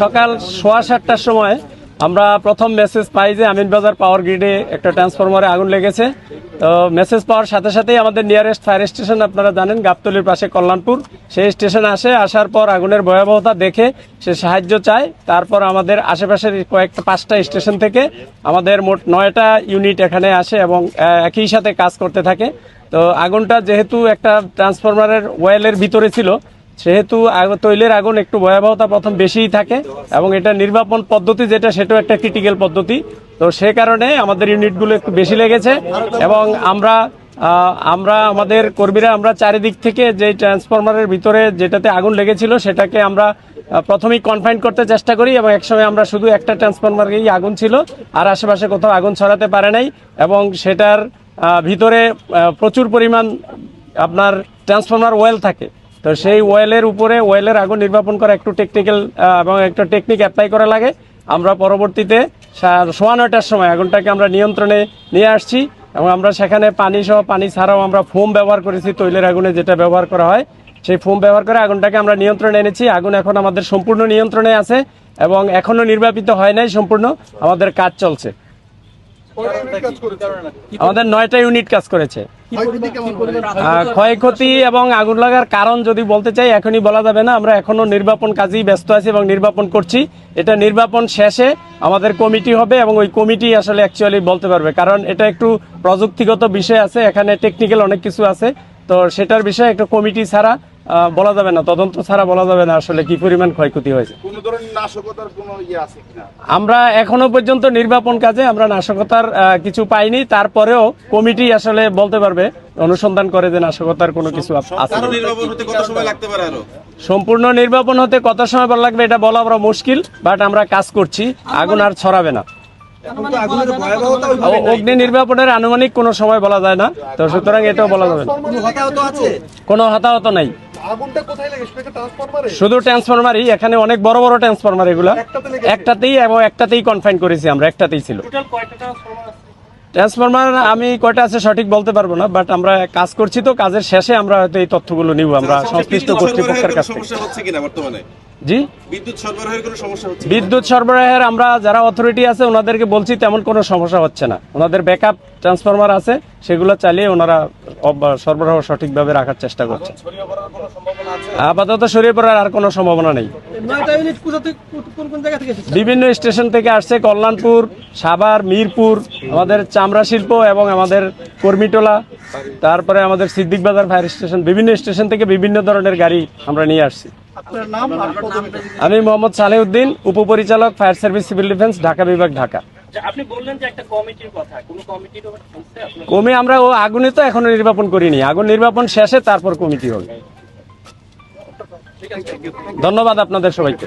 সকাল সোয়া সাতটার সময় আমরা প্রথম মেসেজ পাই যে আমিনবাজার পাওয়ার গ্রিডে একটা ট্রান্সফরমারে আগুন লেগেছে। তো মেসেজ পাওয়ার সাথে সাথেই আমাদের নিয়ারেস্ট ফায়ার স্টেশন আপনারা জানেন, গাবতলির পাশে কল্যাণপুর। সেই স্টেশন আসে, আসার পর আগুনের ভয়াবহতা দেখে সে সাহায্য চায়। তারপর আমাদের আশেপাশের কয়েকটা পাঁচটা স্টেশন থেকে আমাদের মোট নয়টা ইউনিট এখানে আসে এবং একই সাথে কাজ করতে থাকে। তো আগুনটা যেহেতু একটা ট্রান্সফরমারের ওয়েলের ভিতরে ছিল সেহেতু তৈলের আগুন একটু ভয়াবহতা প্রথম বেশিই থাকে এবং এটা নির্বাপন পদ্ধতি যেটা, সেটাও একটা ক্রিটিক্যাল পদ্ধতি। তো সে কারণে আমাদের ইউনিটগুলো একটু বেশি লেগেছে এবং আমরা আমরা, আমাদের কর্মীরা আমরা চারিদিক থেকে যে ট্রান্সফরমারের ভিতরে যেটাতে আগুন লেগেছিল, সেটাকে আমরা প্রথমেই কনফাইন করতে চেষ্টা করি এবং একসময় আমরা শুধু একটা ট্রান্সফরমারেই আগুন ছিল, আর আশেপাশে কোথাও আগুন ছড়াতে পারে নাই এবং সেটার ভিতরে প্রচুর পরিমাণ আপনার ট্রান্সফরমার ওয়েল থাকে। তো সেই ওয়েলের উপরে ওয়েলের আগুন নির্বাপন করা একটু টেকনিক্যাল এবং একটা টেকনিক অ্যাপ্লাই করা লাগে। আমরা পরবর্তীতে সোয়া নয়টার সময় আগুনটাকে আমরা নিয়ন্ত্রণে নিয়ে আসছি এবং আমরা সেখানে পানি সহ, পানি ছাড়াও আমরা ফোম ব্যবহার করেছি তৈলের আগুনে যেটা ব্যবহার করা হয়। সেই ফোম ব্যবহার করে আগুনটাকে আমরা নিয়ন্ত্রণে এনেছি। আগুন এখন আমাদের সম্পূর্ণ নিয়ন্ত্রণে আছে এবং এখনও নির্বাপিত হয় নাই সম্পূর্ণ। আমাদের কাজ চলছে। আমাদের নয়টা ইউনিট কাজ করেছে। ক্ষয়ক্ষতি এবং আগুন লাগার কারণ যদি বলতে চাই এখনই বলা যাবে না। আমরা এখনও নির্বাপন কাজেই ব্যস্ত আছি এবং নির্বাপন করছি। এটা নির্বাপন শেষে আমাদের কমিটি হবে এবং ওই কমিটি আসলে অ্যাকচুয়ালি বলতে পারবে। কারণ এটা একটু প্রযুক্তিগত বিষয় আছে এখানে টেকনিক্যাল অনেক কিছু আছে। তো সেটার বিষয়ে একটা কমিটি ছাড়া বলা যাবে না। তদন্ত ছাড়া বলা যাবে না আসলে কি পরিমাণ ক্ষয়ক্ষতি হয়েছে। কোন ধরনের নাশকতার কোনো ইয়ে আছে কিনা? আমরা এখনও পর্যন্ত নির্বাপন কাজে আমরা নাশকতার কিছু পাইনি। তারপরেও কমিটি আসলে বলতে পারবে অনুসন্ধান করে যে নাশকতার কোনো কিছু আছে। আরও নির্বাপন হতে কত সময় লাগতে পারে আরও? সম্পূর্ণ নির্বাপন হতে কত সময় বলা লাগবে এটা বলা আমরা মুশকিল বাট আমরা কাজ করছি। আগুন আর ছড়াবে না। অগ্নি নির্বাপনের আনুমানিক কোনো সময় বলা যায় না। তো সুতরাং এটাও বলা যাবে না। কোনো হতাহত নাই। আগুনটা কোথায় লেগে? সেটা ট্রান্সফরমারে শুধু ট্রান্সফরমারই এখানে অনেক বড় বড় ট্রান্সফরমার এগুলা। একটাতেই এবং একটাতেই কনফাইন করেছি আমরা একটাতেই ছিল। ট্রান্সফরমার আমি কয়টা আছে সঠিক বলতে পারব না বাট আমরা কাজ করছি তো কাজের শেষে আমরা হয়তো এই তথ্যগুলো নিব আমরা সংশ্লিষ্ট বিদ্যুৎ কর্তৃপক্ষের সরবরাহের কাছ কোনো থেকে জি? বিদ্যুৎ সরবরাহের কোনো সমস্যা হচ্ছে বিদ্যুৎ সরবরাহের আমরা যারা অথরিটি আছে ওনাদেরকে বলছি তেমন কোনো সমস্যা হচ্ছে না। ওনাদের ব্যাকআপ ট্রান্সফরমার আছে সেগুলো চালিয়ে ওনারা সরবরাহ সঠিকভাবে রাখার চেষ্টা করছে। আপাতত সরিয়ে পড়ার আর কোনো সম্ভাবনা নেই। নয়টা ইউনিট কোথা থেকে কোন কোন জায়গা থেকে এসেছে? বিভিন্ন স্টেশন থেকে আসছে কল্যাণপুর সাভার মিরপুর আমাদের চামড়া শিল্প এবং আমাদের কর্মীটোলা তারপরে আমাদের সিদ্দিক বাজার ফায়ার স্টেশন বিভিন্ন স্টেশন থেকে বিভিন্ন ধরনের গাড়ি আমরা নিয়ে আসছি। আপনার নাম আর পদবি। আমি মোহাম্মদ সালেউদ্দিন উপপরিচালক fire service civil defence Dhaka বিভাগ ঢাকা। যে আপনি বললেন যে একটা কমিটির কথা। কোন কমিটির কমে আমরা ও আগুনে তো এখনও নির্বাপন করিনি। আগুন নির্বাপন শেষে তারপর কমিটি হবে। ধন্যবাদ আপনাদের সবাইকে।